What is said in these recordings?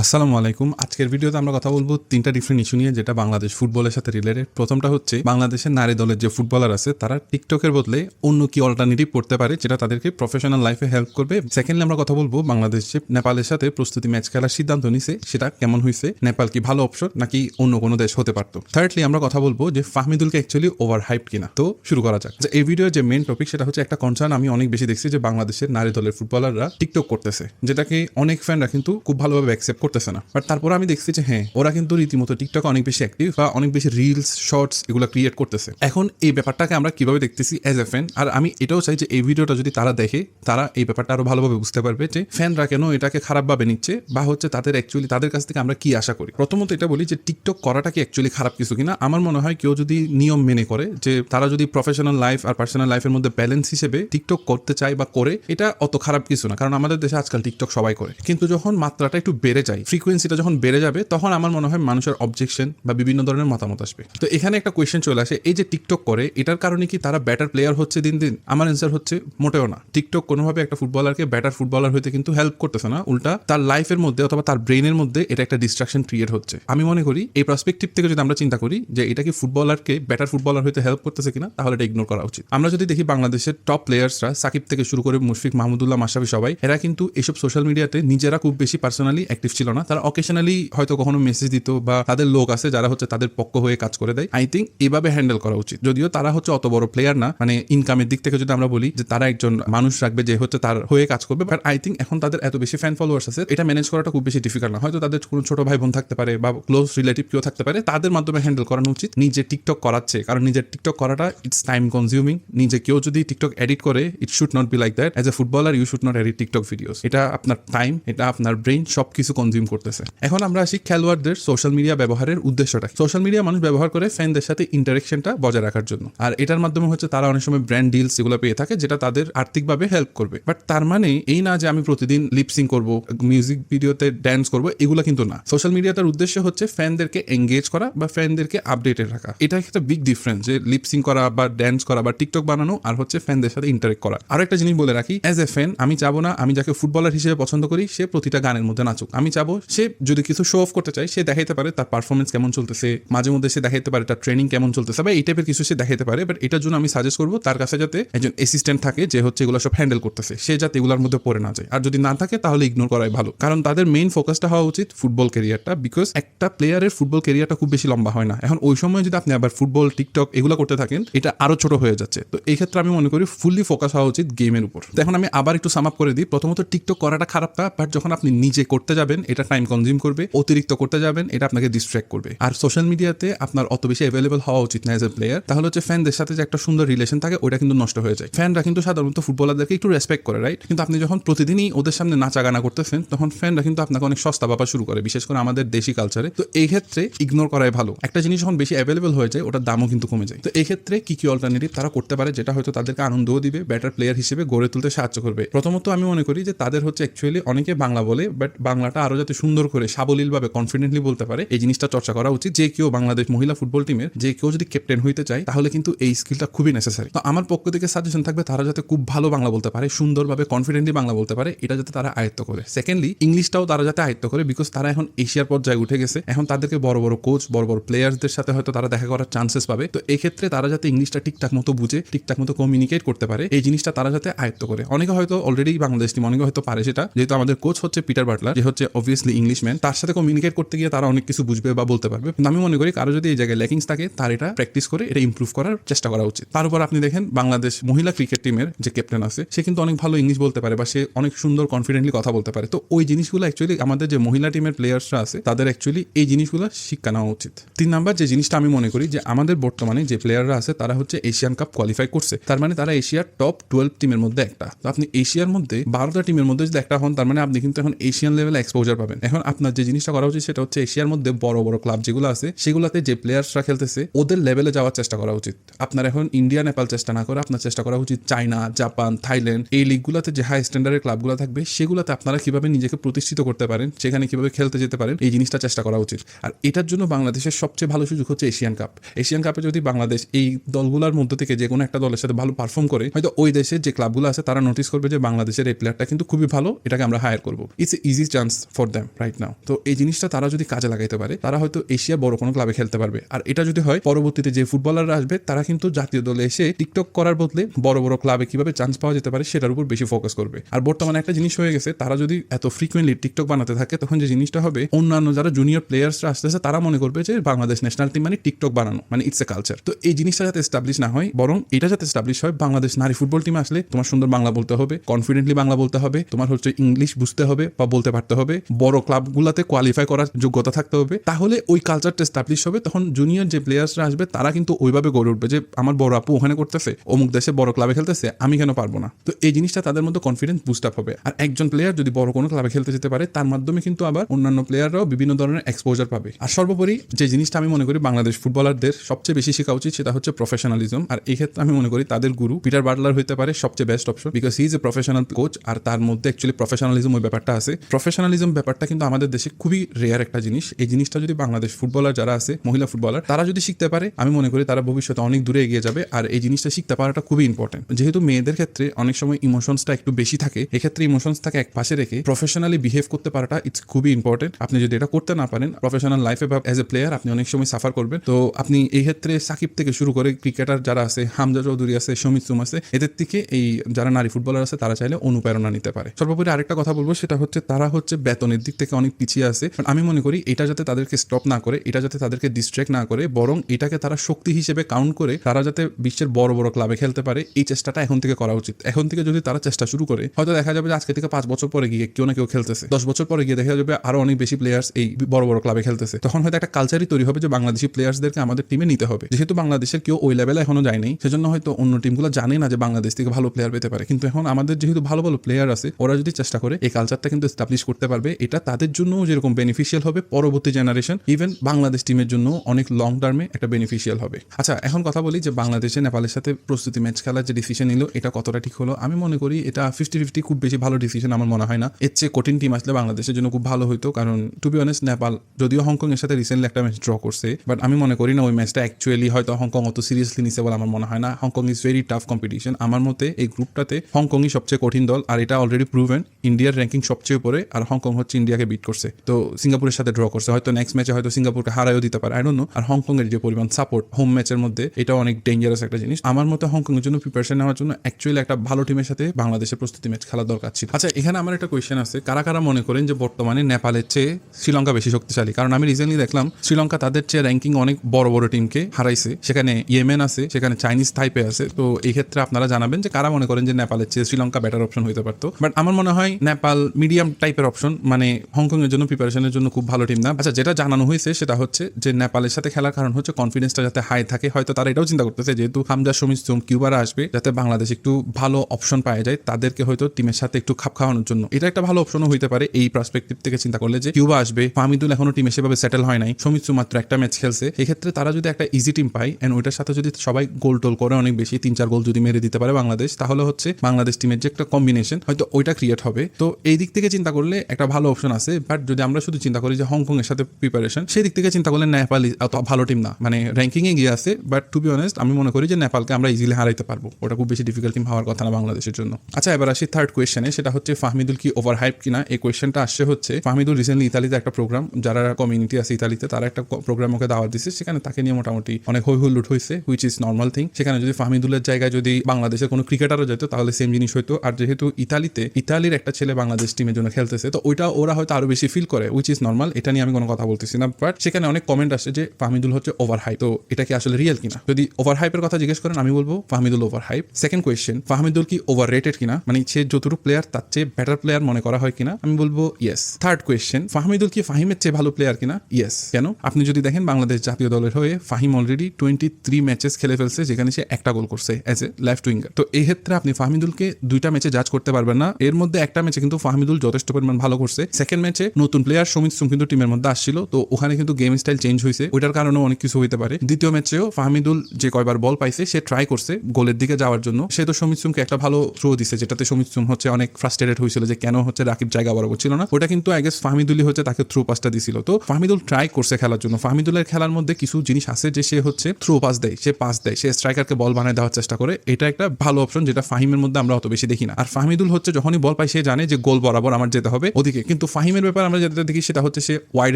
আসসালামু আলাইকুম। আজকের ভিডিওতে আমরা কথা বলব তিনটা ডিফারেন্ট ইস্যু নিয়ে, যেটা বাংলাদেশ ফুটবলের সাথে রিলেটেড প্রথমটা হচ্ছে, বাংলাদেশের নারী দলের যে ফুটবলার আছে, তারা টিকটকের বদলে অন্য কি অল্টারনেটিভ করতে পারে, যেটা তাদেরকে প্রফেশনাল লাইফে হেল্প করবে। সেকেন্ডলি আমরা কথা বলব বাংলাদেশ যে নেপালের সাথে প্রস্তুতি ম্যাচ খেলার সিদ্ধান্ত নিছে, সেটা কেমন হয়েছে নেপাল কি ভালো অপশন নাকি অন্য কোনো দেশ হতে পারতো? থার্ডলি আমরা কথা বলব যে ফাহমিদুলকে অ্যাকচুয়ালি ওভার হাইপ কিনা। তো শুরু করা যাক। যে এই ভিডিওর যে মেন টপিক সেটা হচ্ছে একটা কনসার্ন আমি অনেক বেশি দেখছি যে বাংলাদেশের নারী দলের ফুটবলাররা টিকটক করতেছে, যেটাকে অনেক ফ্যানরা কিন্তু খুব ভালোভাবে অ্যাকসেপ্ট করতেছে না। বাট তারপর আমি দেখছি যে হ্যাঁ ওরা কিন্তু রীতিমতো টিকটক অনেক বেশি অ্যাক্টিভ বা অনেক বেশি রিলস শর্টস এগুলো ক্রিয়েট করতেছে। এখন এই ব্যাপারটাকে আমরা কীভাবে দেখতেছি অ্যাজ এ ফ্যান আর আমি এটাও চাই যে, এই ভিডিওটা যদি তারা দেখে, তারা এই ব্যাপারটা আরও ভালোভাবে বুঝতে পারবে যে ফ্যানরা কেন এটাকে খারাপভাবে নিচ্ছে বা হচ্ছে তাদের অ্যাকচুয়ালি তাদের কাছ থেকে আমরা কি আশা করি? প্রথমত এটা বলি যে টিকটক করাটা কি অ্যাকচুয়ালি খারাপ কিছু কিনা? আমার মনে হয় কেউ যদি নিয়ম মেনে করে যে, তারা যদি প্রফেশনাল লাইফ আর পার্সোনাল লাইফের মধ্যে ব্যালেন্স হিসেবে টিকটক করতে চায় বা করে, এটা অত খারাপ কিছু না। কারণ আমাদের দেশে আজকাল টিকটক সবাই করে। কিন্তু যখন মাত্রাটা একটু বেড়ে যায় ফ্রিকোয়েন্সিটা যখন বেড়ে যাবে, তখন আমার মনে হয় মানুষের অবজেকশন বা বিভিন্ন ধরনের মতামত আসবে। তো এখানে একটা কোয়েশ্চেন চলে আসে, এই যে টিকটক করে, এটার কারণে কি তারা ব্যাটার প্লেয়ার হচ্ছে দিন দিন? আমার অ্যান্সার হচ্ছে মোটেও না। টিকটক কোনোভাবে একটা ফুটবলারকে ব্যাটার ফুটবলার হইতে কিন্তু হেল্প করতেছে না, উল্টা তার লাইফের মধ্যে অথবা তার ব্রেনের মধ্যে এটা একটা ডিস্ট্রাকশন ক্রিয়েট হচ্ছে। আমি মনে করি, এই পার্সপেক্টিভ থেকে যদি আমরা চিন্তা করি যে এটা কি ফুটবলারকে ব্যাটার ফুটবলার হইতে হেল্প করতেছে কিনা, তাহলে এটা ইগনোর করা উচিত। আমরা যদি দেখি বাংলাদেশের টপ প্লেয়ার্সরা সাকিব থেকে শুরু করে মুশফিক মাহমুদুল্লাহ মাসাবি সবাই, এরা কিন্তু এইসব সোশ্যাল মিডিয়াতে নিজেরা খুব বেশি পার্সোনালি অ্যাক্টিভ ছিল না, তারা অকেশনালি হয়তো কখনো মেসেজ দিত বা তাদের লোক আছে যারা হচ্ছে তাদের পক্ষ হয়ে কাজ করে দেয়। আই থিঙ্ক এভাবে হ্যান্ডেল করা উচিত। যদিও তারা হচ্ছে অত বড় প্লেয়ার না মানে ইনকামের দিক থেকে যদি আমরা বলি যে তারা একজন মানুষ রাখবে যে হচ্ছে তার হয়ে কাজ করবে বাট আই থিঙ্ক এখন তাদের এত বেশি ফ্যান ফলোয়ার্স আছে, এটা ম্যানেজ করাটা খুব বেশি ডিফিকাল্ট না। হয়তো তাদের কোনো ছোট ভাই বোন থাকতে পারে বা ক্লোজ রিলেটিভ কেউ থাকতে পারে, তাদের মাধ্যমে হ্যান্ডেল করানো উচিত। নিজে টিকটক করাচ্ছে, কারণ নিজের টিকটক করাটা ইটস টাইম কনজিউমিং নিজে কেউ যদি টিকটক এডিট করে it should not be like that as a footballer you should not edit TikTok videos এটা আপনার টাইম এটা আপনার ব্রেন সব কিছু কনজিউম করতেছে। এখন আমরা আসি খেলোয়াড়দের সোশ্যাল মিডিয়া ব্যবহারের উদ্দেশ্যটা। সোশ্যাল মিডিয়া মানুষ ব্যবহার করে ফ্যানদের সাথে ইন্টারেকশনটা বজায় রাখার জন্য। আর এটার মাধ্যমে হচ্ছে তারা অনেক সময় ব্র্যান্ড ডিলস এগুলো পেয়ে থাকে যেটা তাদের আর্থিকভাবে হেল্প করবে। বাট তার মানে এই না যে আমি প্রতিদিন লিপসিং করব মিউজিক ভিডিওতে ড্যান্স করব, এগুলো কিন্তু না। সোশ্যাল মিডিয়াটার উদ্দেশ্য হচ্ছে ফ্যানদেরকে এঙ্গেজ করা বা ফ্যানদেরকে আপডেটেড রাখা। এটা একটা বিগ ডিফারেন্স যে লিপসিং করা বা ড্যান্স করা বা টিকটক বানানো আর হচ্ছে ফ্যানদের সাথে ইন্টারেক্ট করা। আরও একটা জিনিস বলে রাখি অ্যাজ এ ফ্যান আমি চাবো না, আমি যাকে ফুটবলার হিসেবে পছন্দ করি, সে প্রতিটা গানের মধ্যে নাচুক। আমি চাবো সে যদি কিছু শো অফ করতে চায়, সে দেখাইতে পারে তার পারফরমেন্স কেমন চলতেছে। মাঝে মধ্যে সে দেখাইতে পারে তার ট্রেনিং কেমন চলতেছে বা এই টাইপের কিছু সে দেখাইতে পারে বাট এটার জন্য আমি সাজেস্ট করব তার কাছে যাতে একজন অ্যাসিস্ট্যান্ট থাকে যে হচ্ছে এগুলো সব হ্যান্ডেল করতেছে। সে যাতে এগুলোর মধ্যে পড়ে না যায়। আর যদি না থাকে, তাহলে ইগনোর করাই ভালো। কারণ তাদের মেইন ফোকাসটা হওয়া উচিত ফুটবল কেরিয়ারটা বিকজ একটা প্লেয়ারের ফুটবল কেরিয়ারটা খুব বেশি লম্বা হয় না। এখন ওই সময় যদি আপনি আবার ফুটবল টিকটক এগুলো করতে থাকেন, এটা আরও ছোট হয়ে যাচ্ছে। তো এই ক্ষেত্রে আমি মনে করি ফুললি ফোকাস হওয়া উচিত গেমের উপর। তো এখন আমি আবার একটু সাম আপ করে দিই। প্রথমত টিকটক করাটা খারাপ না বাট যখন আপনি নিজে করতে যাবেন এটা টাইম কনজিউম করবে, অতিরিক্ত করতে যাবেন, এটা আপনাকে ডিস্ট্র্যাক্ট করবে। আর সোশ্যাল মিডিয়াতে আপনার অত বেশি অ্যাভেলেবল হওয়া উচিত না এজ এ প্লেয়ার তাহলে হচ্ছে ফ্যানদের সাথে যে একটা সুন্দর রিলেশন থাকে, ওটা কিন্তু নষ্ট হয়ে যায়। ফ্যানরা কিন্তু সাধারণত ফুটবলারদেরকে একটু রেসপেক্ট করে রাইট কিন্তু আপনি যখন প্রতিদিনই ওদের সামনে নাচা গানা করতেছেন, তখন ফ্যানরা কিন্তু আপনাকে অনেক সস্তা বাবা শুরু করে, বিশেষ করে আমাদের দেশি কালচারে তো এই ক্ষেত্রে ইগনোর করাই ভালো। একটা জিনিস যখন বেশি অ্যাভেলেবল হয়ে যায়, ওটার দামও কিন্তু কমে যায়। তো এই ক্ষেত্রে কি কি অল্টারনেটিভ তারা করতে পারে, যেটা হয়তো তাদেরকে আনন্দও দিবে ব্যাটার প্লেয়ার হিসেবে গড়ে তুলতে সাহায্য করবে? প্রথমত আমি মনে করি যে তাদের হচ্ছে অ্যাকচুয়ালি অনেকে বাংলা বলে বাট বাংলাটা আরও যাতে সুন্দর করে সাবলীলভাবে কনফিডেন্টলি বলতে পারে, এই জিনিসটা চর্চা করা উচিত। যে কেউ বাংলাদেশ মহিলা ফুটবল টিমের যে কেউ যদি ক্যাপ্টেন হইতে চায়, তাহলে কিন্তু এই স্কিলটা খুবই নেসেসারি তো আমার পক্ষ থেকে সাজেশন থাকবে, তারা যাতে খুব ভালো বাংলা বলতে পারে, সুন্দরভাবে কনফিডেন্টলি বাংলা বলতে পারে, এটা যাতে তারা আয়ত্ত করে। সেকেন্ডলি ইংলিশটাও তারা যাতে আয়ত্ত করে বিকজ তারা এখন এশিয়ার পর্যায়ে উঠে গেছে। এখন তাদেরকে বড় বড় কোচ বড় বড় প্লেয়ারদের সাথে হয়তো তারা দেখা করার চান্সেস পাবে। তো এই ক্ষেত্রে তারা যাতে ইংলিশটা ঠিকঠাক মতো বুঝে, ঠিকঠাক মতো কমিউনিকেট করতে পারে, এই জিনিসটা তারা যাতে আয়ত্ত করে। অনেকে হয়তো অলরেডি বাংলাদেশ টিম অনেকে হয়তো পারে সেটা। যেহেতু আমাদের কোচ হচ্ছে পিটার বাটলার যে হচ্ছে অবভিয়াসলি ইংলিশম্যান তার সাথে কমিউনিকেট করতে গিয়ে তারা অনেক কিছু বুঝবে বা বলতে পারবে। আমি মনে করি কারও যদি এই জায়গায় ল্যাকিংস থাকে, তার এটা প্র্যাকটিস করে, এটা ইমপ্রুভ করার চেষ্টা করা উচিত। তার উপর আপনি দেখেন, বাংলাদেশ মহিলা ক্রিকেট টিমের যে ক্যাপ্টেন আছে, সে কিন্তু অনেক ভালো ইংলিশ বলতে পারে বা সে অনেক সুন্দর কনফিডেন্টলি কথা বলতে পারে। তো ওই জিনিসগুলো অ্যাকচুয়ালি আমাদের যে মহিলা টিমের প্লেয়ার্সরা আছে, তাদের অ্যাকচুয়ালি এই জিনিসগুলো শিক্ষা নেওয়া উচিত। তিন নাম্বার যে জিনিসটা আমি মনে করি যে আমাদের বর্তমানে যে প্লেয়াররা আছে, তারা হচ্ছে এশিয়ান কাপ কোয়ালিফাই করছে। তার মানে তারা এশিয়ার টপ টুয়েলভ টিমের মধ্যে একটা। তো আপনি এশিয়ার মধ্যে বারোটা টিমের মধ্যে যদি একটা হন, তার মানে আপনি কিন্তু এখন এশিয়ান লেভেলে এক্সপোজার পাবেন। এখন আপনার যে জিনিসটা করা উচিত সেটা হচ্ছে এশিয়ার মধ্যে বড় বড় ক্লাব যেগুলো আছে, সেগুলোতে যে প্লেয়ার্সরা খেলতেছে, ওদের লেভেলে যাওয়ার চেষ্টা করা উচিত। আপনার এখন ইন্ডিয়া নেপাল চেষ্টা না করে আপনার চেষ্টা করা উচিত। চায়না জাপান থাইল্যান্ড এই লিগগুলোতে যে হাই স্ট্যান্ডার্ডের ক্লাবগুলো থাকবে, সেগুলোতে আপনারা কীভাবে নিজেকে প্রতিষ্ঠিত করতে পারেন, সেখানে কীভাবে খেলতে যেতে পারেন, এই জিনিসটা চেষ্টা করা উচিত। আর এটার জন্য বাংলাদেশের সবচেয়ে ভালো সুযোগ হচ্ছে এশিয়ান কাপ এশিয়ান কাপে যদি বাংলাদেশ এই দলগুলোর মধ্যে থেকে যে কোনো একটা দলের সাথে ভালো পারফর্ম করে, হয়তো ওই দেশের যে ক্লাবগুলো আছে, তারা নোটিস করবে যে বাংলাদেশের এই প্লেয়ারটা কিন্তু খুবই ভালো, এটাকে আমরা হায়ার করব। It's easy chance for for them right now তো এই জিনিসটা তারা যদি কাজে লাগাইতে পারে, তারা হয়তো এশিয়া বড় কোনো ক্লাবে খেলতে পারবে। আর এটা যদি হয়, পরবর্তীতে যে ফুটবলাররা আসবে, তারা কিন্তু জাতীয় দলে এসে টিকটক করার বদলে বড় বড় ক্লাবে কীভাবে চান্স পাওয়া যেতে পারে, সেটার উপর বেশি ফোকাস করবে। আর বর্তমানে একটা জিনিস হয়ে গেছে, তারা যদি এত ফ্রিকুয়েন্টলি টিকটক বানাতে থাকে, তখন যে জিনিসটা হবে, অন্যান্য যারা জুনিয়র প্লেয়ার্সরা আসতেছে, তারা মনে করবে যে বাংলাদেশ ন্যাশনাল টিম মানে টিকটক বানানো মানে ইটস এ কালচার তো এই জিনিসটা যাতে এস্টাবলিশ না হয়, বরং এটা যাতে এস্টাবলিশ হয়, বাংলাদেশ নারী ফুটবল টিম আসলে তোমার সুন্দর বাংলা বলতে হবে কনফিডেন্টলি বাংলা বলতে হবে, তোমার হচ্ছে ইংলিশ বুঝতে হবে বা বলতে পারতে হবে বড় ক্লাবগুলোতে কোয়ালিফাই করার যোগ্যতা থাকতে হবে। তাহলে ওই কালচারটা এস্টাবলিশ হবে, তখন জুনিয়র যে প্লেয়ার্সরা আসবে, তারা কিন্তু ওইভাবে গড়ে উঠবে যে, আমার বড় আপু ওখানে করতেছে, অমুক দেশে বড় ক্লাবে খেলতেছে, আমি কেন পারব না? তো এই জিনিসটা তাদের মধ্যে কনফিডেন্স বুস্ট আপ হবে। আর একজন প্লেয়ার যদি বড় কোনো ক্লাবে খেলতে যেতে পারে, তার মাধ্যমে কিন্তু আবার অন্যান্য প্লেয়াররাও বিভিন্ন ধরনের এক্সপোজার পাবে। আর সর্বোপরি যে জিনিসটা আমি মনে করি বাংলাদেশ ফুটবলারদের সবচেয়ে বেশি শেখা উচিত, সেটা হচ্ছে প্রফেশনালিজম আর এই ক্ষেত্রে আমি মনে করি তাদের গুরু পিটার বাটলার হতে পারে সবচেয়ে best option because he is a professional coach আর তার মধ্যে অ্যাকচুয়ালি প্রফেশনালিজম ওই ব্যাপারটা আছে। প্রফেশনালিজম ব্যাপারটা কিন্তু আমাদের দেশে খুবই রেয়ার একটা জিনিস। এই জিনিসটা যদি বাংলাদেশ ফুটবলার যারা আছে, মহিলা ফুটবলার তারা যদি শিখতে পারে, আমি মনে করি তারা ভবিষ্যতে অনেক দূরে এগিয়ে যাবে। আর এই জিনিসটা শিখতে পারাটা খুবই ইম্পর্টেন্ট যেহেতু মেয়েদের ক্ষেত্রে অনেক সময় ইমোশনসটা একটু বেশি থাকে, এক্ষেত্রে ইমোশনসটাকে এক পাশে রেখে প্রফেশনালি বিহেভ করতে পারাটা ইটস খুবই ইম্পর্টেন্ট আপনি যদি এটা করতে না পারেন প্রফেশনাল লাইফে বা অ্যাজ এ প্লেয়ার আপনি অনেক সময় সাফার করবেন। তো আপনি এই ক্ষেত্রে সাকিব থেকে শুরু করে ক্রিকেটার যারা আছে, হামজা চৌধুরী আছে, সমিত সুম আছে, এদের থেকে এই যারা নারী ফুটবলার আছে, তারা চাইলে অনুপ্রেরণা নিতে পারে। সর্বোপরি আরেকটা কথা বলব, সেটা হচ্ছে তারা হচ্ছে বেতনের দিক থেকে অনেক পিছিয়ে আছে। আমি মনে করি এটা যাতে তাদেরকে স্টপ না করে, এটা যাতে তাদেরকে ডিস্ট্র্যাক্ট না করে, বরং এটাকে তারা শক্তি হিসেবে কাউন্ট করে তারা যাতে বিশ্বের বড় বড় ক্লাবে খেলতে পারে, এই চেষ্টাটা এখন থেকে করা উচিত। এখন থেকে যদি তারা চেষ্টা শুরু করে, হয়তো দেখা যাবে যে আজকে থেকে পাঁচ বছর পরে গিয়ে কেউ না কেউ খেলতেছে। দশ বছর পরে গিয়ে দেখা যাবে আরও অনেক বেশি প্লেয়ার্স এই বড় বড় ক্লাবে খেলতেছে। তখন হয়তো একটা কালচারই তৈরি হবে যে বাংলাদেশি প্লেয়ার্সদেরকে আমাদের টিমে নিতে হবে। যেহেতু বাংলাদেশের কেউ ওই লেভেলে এখনও যায়নি, সেজন্য হয়তো অন্য টিমগুলো জানে না যে বাংলাদেশ থেকে ভালো প্লেয়ার পেতে পারে। কিন্তু এখন আমাদের যেহেতু ভালো ভালো প্লেয়ার আছে, ওরা যদি চেষ্টা করে, এই কালচারটা কিন্তু এস্টাবলিশ করতে পারবে এটা তাদের জন্য যেরকম বেনিফিশিয়াল হবে পরবর্তী জেনারেশন ইভেন বাংলাদেশ টিমের জন্য অনেক লং টার্মে একটা বেনিফিশিয়াল হবে। আচ্ছা এখন কথা বলি যে বাংলাদেশে নেপালের সাথে প্রস্তুতি ম্যাচ খেলার যে ডিসিশন নিল, এটা কতটা ঠিক হলো? আমি মনে করি এটা ফিফটি ফিফটি খুব বেশি ভালো ডিসিশন আমার মনে হয় না। এর চেয়ে কঠিন টিম আসলে বাংলাদেশের জন্য খুব ভালো হতো কারণ টু বি অনেস্ট নেপাল, যদিও হংকং এর সাথে রিসেন্টলি একটা ম্যাচ ড্র করছে বাট আমি মনে করি না ওই ম্যাচটা অ্যাকচুয়ালি হয়তো হংকং অত সিরিয়াসলি নিছে বলে আমার মনে হয় না। Hong Kong is very tough competition আমার মতে এই গ্রুপটাতে হংকংই সবচেয়ে কঠিন দল, আর এটা অলরেডি প্রুভেন ইন্ডিয়ার র্যাঙ্কিং সবচেয়ে উপরে, আর হংকং হচ্ছে ইন্ডিয়াকে বিট করছে। তো সিঙ্গাপুরের সাথে ড্র করছে। হয়তো নেক্সট ম্যাচে হয়তো সিঙ্গাপুরকে হারাইও দিতে পারে। আই নো আর হংকং এর যে পরিমাণ সাপোর্ট হোম ম্যাচের মধ্যে এটা অনেক ডেঞ্জারাস একটা জিনিস। আমার মতে হংকং এর জন্য প্রিপারেশন নেওয়ার জন্য অ্যাকচুয়ালি একটা ভালো টিমের সাথে বাংলাদেশের প্রস্তুতি ম্যাচ খেলা দরকার ছিল। আচ্ছা এখানে আমার একটা কোয়েশ্চেন আছে। কারা কারা মনে করেন যে বর্তমানে নেপালের চেয়ে শ্রীলঙ্কা বেশি শক্তিশালী? কারণ আমি রিসেন্টলি দেখলাম, শ্রীলঙ্কা তাদের চেয়ে র্যাঙ্কিং অনেক বড় বড় টিমকে হারাইছে। সেখানে ইয়েমেন আছে, সেখানে চাইনিজ টাইপে আছে। তো এই ক্ষেত্রে আপনারা জানাবেন যে কারা মনে করেন যে নেপালের চেয়ে শ্রীলঙ্কা বেটার অপশন হতে পারতো? বাট আমার মনে হয় নেপাল মিডিয়াম টাইপের অপশন মানে হংকং এর জন্য প্রিপারেশনের জন্য খুব ভালো টিম না। আচ্ছা যেটা জানানো হয়েছে সেটা হচ্ছে যে নেপালের সাথে খেলার কারণ হচ্ছে কনফিডেন্সটা যাতে হাই থাকে। হয়তো তারা এটাও চিন্তা করতেছে, যেহেতু হামজা, সমিত, সোম কিউবারা আসবে, যাতে বাংলাদেশ একটু ভালো অপশন পাওয়া যায় তাদেরকে হয়তো টিমের সাথে একটু খাপ খাওয়ানোর জন্য। এটা একটা ভালো অপশনও হইতে পারে এই পার্সপেক্টিভ থেকে চিন্তা করলে যে কিউবা আসবে। ফামিদুল এখনও টিমে সেভাবে সেটেল হয় নাই। সমিত সোম মাত্র একটা ম্যাচ খেলছে। এক্ষেত্রে তারা যদি একটা ইজি টিম পায় এন্ড ওইটার সাথে যদি সবাই গোল টোল করে অনেক বেশি, তিন, চার গোল যদি মেরে দিতে পারে বাংলাদেশ, তাহলে হচ্ছে বাংলাদেশ টিমের যে একটা কম্বিনেশন হয়তো ওইটা ক্রিয়েট হবে। তো এই দিক থেকে চিন্তা করলে একটা ভালো অপশন আছে বাট যদি আমরা শুধু চিন্তা করি যে হংকং এর সাথে প্রিপারেশন সেই দিক থেকে চিন্তা করলে নেপাল অত ভালো টিম না। মানে র্যাঙ্কিং এ গিয়ে আছে বাট টু বি অনেস্ট আমি মনে করি যে নেপালকে আমরা ইজিলি হারাইতে পারব। ওটা খুব বেশি ডিফিকাল্ট টিম হওয়ার কথা না বাংলাদেশের জন্য। আচ্ছা এবার আসি থার্ড কোয়েশ্চেনে সেটা হচ্ছে ফাহমিদুল কি ওভার হাইপ কিনা? এই কোয়েশ্চেনটা আসছে হচ্ছে, ফাহমিদুল রিসেন্টলি ইতালিতে একটা প্রোগ্রাম যারা কমিউনিটি আছে ইতালিতে, তারা একটা প্রোগ্রাম ওকে দাওয়াত দিচ্ছে সেখানে তাকে নিয়ে মোটামুটি অনেক হই হুল্লুট হয়েছে হুইচ ইজ নর্মাল থিং সেখানে যদি ফাহমিদুলের জায়গায় যদি বাংলাদেশের কোনো ক্রিকেটারও যেত, তাহলে সেম জিনিস হতো আর যেহেতু ইতালিতে, ইতালির একটা ছেলে বাংলাদেশ টিমের জন্য খেলতেছে, তো ওইটা ওরা হয়তো আরও বেশি ফিল করে উইচ ইজ নর্মাল এটা নিয়ে আমি কোনো কথা বলতেছি না বাট সেখানে অনেক কমেন্ট আসছে যে ফাহমিদুল হচ্ছে ওভার হাইপ তো এটা কি আসলে রিয়েল কিনা? যদি ওভার হাইপের কথা জিজ্ঞেস করেন, আমি বলব Fahmidul over hype second question Fahmidul কি ওভার রেটেড কিনা? মানে সে যতটুকু প্লেয়ার তার চেয়ে বেটার প্লেয়ার মনে করা হয় কিনা? আমি বলব ইয়েস থার্ড কোয়েশ্চেন ফাহমিদুল কি ফাহিমের চেয়ে ভালো প্লেয়ার কিনা? ইয়েস কেন? আপনি যদি দেখেন বাংলাদেশ জাতীয় দলের হয়ে Fahim already twenty three matches খেলে ফেলছে, যেখানে সে একটা গোল করছে অ্যাজ এ লেফট উইঙ্গার তো এই ক্ষেত্রে আপনি ফাহমিদুলকে দুইটা ম্যাচে জাজ করতে পারবেন না। এর মধ্যে একটা ম্যাচে কিন্তু ফাহমিদুল যথেষ্ট পরিমাণ ভালো করছে। সেকেন্ড ম্যাচে নতুন প্লেয়ার সমিত সুম কিন্তু টিমের মধ্যে আসছিল, তো ওখানে কিন্তু গেম স্টাইল চেঞ্জ হয়েছে। ওইটার কারণেও অনেক কিছু হইতে পারে। দ্বিতীয় ম্যাচেও ফাহমিদুল যে কয়বার বল পাইছে, সে ট্রাই করছে গোলের দিকে যাওয়ার জন্য। সে তো সমিত সুমকে একটা ভালো থ্রো দিছে, যেটাতে সমিত সুম হচ্ছে অনেক ফ্রাস্ট্রেটেড হয়েছিল যে কেন হচ্ছে রাকিব জায়গা বরাবর ছিল না। ওটা কিন্তু আই গেস ফাহমিদুলই হচ্ছে তাকে থ্রো পাসটা দিছিল। তো ফাহমিদুল ট্রাই করছে খেলার জন্য। ফাহমিদুলের খেলার মধ্যে কিছু জিনিস আছে যে সে হচ্ছে থ্রো পাস দেয়, সে পাস দেয়, সে স্ট্রাইকারকে বল বানায় দেওয়ার চেষ্টা করে। এটা একটা ভালো অপশন যেটা ফাহিমের মধ্যে আমরা অত বেশি দেখি না। আর ফাহমিদুল হচ্ছে যখনই বল পাই সে জানে যে গোল বরাবর আমার যেতে হবে। ওদিকে কিন্তু ফাহিমের ব্যাপার আমরা যেটা দেখি সেটা হচ্ছে সে ওয়াইড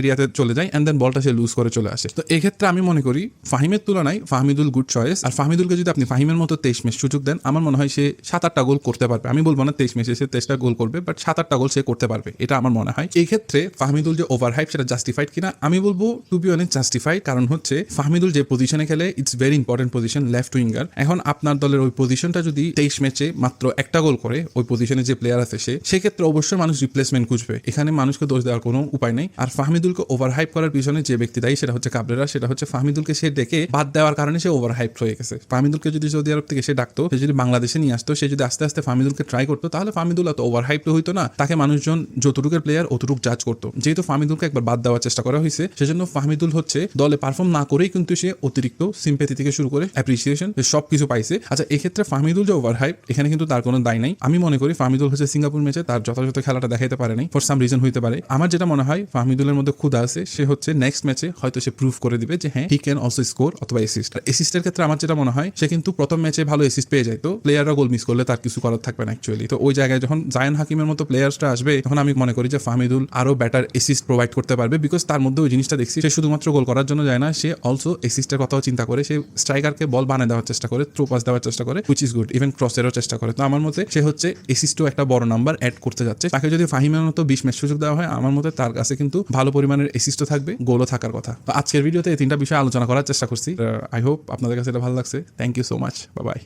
এরিয়াতে চলে যায় অ্যান্ড দেন বলটা সে লুজ করে চলে আসে। তো এক্ষেত্রে আমি মনে করি ফাহিমের তুলনায় ফাহমিদুল গুড চয়েস আর ফাহমিদুলকে যদি আপনি ফাহিমের মতো তেইশ ম্যাচ সুযোগ দেন, আমার মনে হয় সে সাত আটটা গোল করতে পারবে। আমি বলব না তেইশ ম্যাচে সে তেইশটা গোল করবে বাট সাত আটটা গোল সে করতে পারবে, এটা আমার মনে হয়। এই ক্ষেত্রে ফাহমিদুল যে ওভার হাইপ সেটা জাস্টিফাইড কিনা, আমি বলব টু বি অনেক জাস্টিফাইড কারণ হচ্ছে ফাহমিদুল যে পজিশনে খেলে it's very important position left winger এখন আপনার দলের ওই পজিশনটা যদি তেইশ ম্যাচে মাত্র একটা গোল করে, ওই পজিশনে যে প্লেয়ার আছে সে, সেক্ষেত্রে অবশ্যই মানুষ রিপ্লেসমেন্ট খুঁজবে। এখানে মানুষকে দোষ দেওয়ার কোনো উপায় নেই। আর ফাহমিদুলকে ওভার হাইপ করার পিছনে যে ব্যক্তি দায়ী, সেটা হচ্ছে কাবরেরা, সেটা হচ্ছে ফাহমিদুলকে সে ডেকে বাদ দেওয়ার কারণে সে ওভার হাইপ হয়ে গেছে। ফাহমিদুলকে যদি সৌদি আরব থেকে সে ডাকতো, সে যদি বাংলাদেশে নিয়ে আসতো, সে যদি আস্তে আস্তে ফাহমিদুলকে ট্রাই করতো, তাহলে ফাহমিদুল এত ওভার হাইপ হইতো না। তাকে মানুষজন যতটুকের প্লেয়ার অতটুক জাজ করতো। যেহেতু ফাহমিদুলকে একবার বাদ দেওয়ার চেষ্টা করা হয়েছে, সেজন্য ফাহমিদুল হচ্ছে দলে পারফর্ম না করেই কিন্তু সে অতিরিক্ত সিম্পেথি থেকে শুরু করে অ্যাপ্রিসিয়েশন সব কিছু পাইছে। আচ্ছা এক্ষেত্রে ফাহমিদুল যে ওভার হাইপ এখানে কিন্তু তার কোনো দায় নাই। আমি মনে করি ফাহমিদুল হচ্ছে সিঙ্গাপুর ম্যাচে তার যথাযথ খেলাটা দেখাইতে পারে নাই। ফর সাম রিজন হইতে পারে। আমার যেটা মনে হয়, ফাহমিদুলের মধ্যে ক্ষুদা আছে, সে হচ্ছে নেক্সট ম্যাচে হয়তো সে প্রুভ করে দিবে যে হ্যাঁ হি ক্যান অলসো স্কোর অথবা এসিস্ট এসিস্টের ক্ষেত্রে আমার যেটা মনে হয়, সে কিন্তু প্রথম ম্যাচে ভালো এসিস্ট পেয়ে যায়। তো প্লেয়াররা গোল মিস করলে তার কিছু করার থাকবে না অ্যাকচুয়ালি তো ওই জায়গায় যখন জায়ান হাকিমের মতো প্লেয়ার্সটা আসবে, তখন আমি মনে করি যে ফাহমিদুল আরও বেটার এসিস্ট প্রোভাইড করতে পারবে বিকজ তার মধ্যে ওই জিনিসটা দেখছি, সে শুধুমাত্র গোল করার জন্য যায় না, সে অলসো এসিস্টের কথাও চিন্তা করে, সে স্ট্রাইকারকে বল বানিয়ে দেওয়ার চেষ্টা করে থ্রো পাস দেওয়ার চেষ্টা করে উইচ ইজ গুড ইভেন ক্রসেরও চেষ্টা করে। তো আমার মতে সে হচ্ছে এসিস্টও একটা বড় নাম্বার অ্যাড করতে যাচ্ছে। তাকে যদি ফাহিমের মতো বিশ ম্যাচ সুযোগ দেওয়া হয়, আমার মতে তার কাছে কিন্তু ভালো পরিমাণের এসিস্টও থাকবে গোলও থাকার কথা। তো আজকের ভিডিওতে এই তিনটা বিষয়ে আলোচনা করার চেষ্টা করছি। আই হোপ আপনাদের কাছে এটা ভালো লাগছে। Thank you so much bye